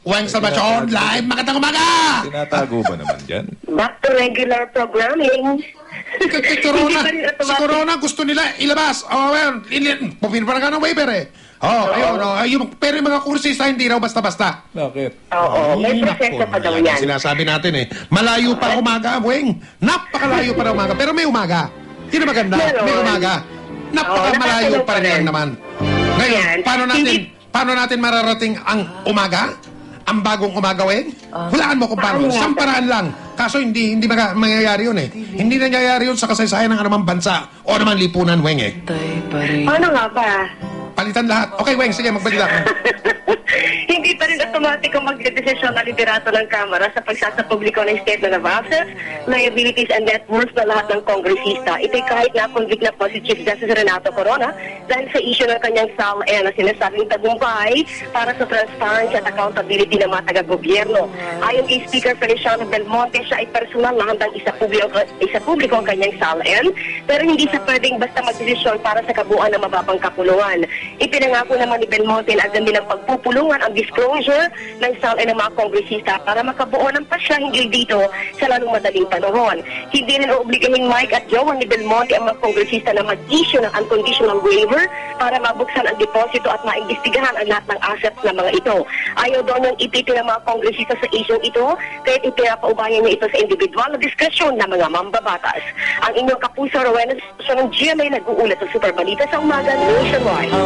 Weng Salvacion, live, magandang umaga! Tinatago ba naman dyan? Back to regular programming. K- Corona, Hindi si. Corona gusto nila ilabas. Oh, well, pa nga ng waiver eh. Oh, ayun, oh, yung, pero yung mga kursista hindi raw basta-basta. Bakit? Oo, may Ay, proseso pa daw yan. Sinasabi natin eh. Malayo pa umaga, Weng. Napakalayo pa na umaga. Pero may umaga. Yun ang maganda. May umaga. Napakamalayo pa rin naman. Ngayon, paano natin, Hindi- paano natin mararating ang umaga? Ang bagong umaga, Weng? Hulaan mo kung paano. Ba? paraan lang. Kaso hindi hindi maga- mangyayari yun eh. Hindi nangyayari yun sa kasaysayan ng anumang bansa o anumang lipunan, Weng eh. Paano nga ba? Palitan lahat. Okay, Weng, sige, magbalita ka. Automatic ang magdedesisyon ng liderato ng Kamara sa pagsasapubliko ng statement of assets, liabilities, and net worth na lahat ng kongresista. Ito'y kahit na-convict na po si Chief Justice Renato Corona dahil sa issue ng kanyang SAL-E na sinasabing tagumpay para sa transparency at accountability ng mga taga-gobyerno. Ayon kay Speaker Feliciano Belmonte, siya ay personal na handang isa publiko, isa publiko ang kanyang SAL-N, pero hindi siya pwedeng basta magdesisyon para sa kabuuan ng mababang kapulungan. Ipinangako naman ni Belmonte na agad din ang pagpupulungan ang disclosure ng SAL-N ng mga kongresista para makabuo ng pasya hinggil dito sa lalong madaling panahon. Hindi rin obligahin Mike at Joe ni Belmonte ang mga kongresista na mag-issue ng unconditional waiver para mabuksan ang deposito at maimbestigahan ang lahat ng assets ng mga ito. Ayaw daw niyang ipitin ng mga kongresista sa issue ito kahit ipinapaubayan niya ito sa individual na diskresyon ng mga mambabatas. Ang inyong kapuso, Rowena, sa ng GMA nag-uulat sa Super Balita sa umaga nationwide.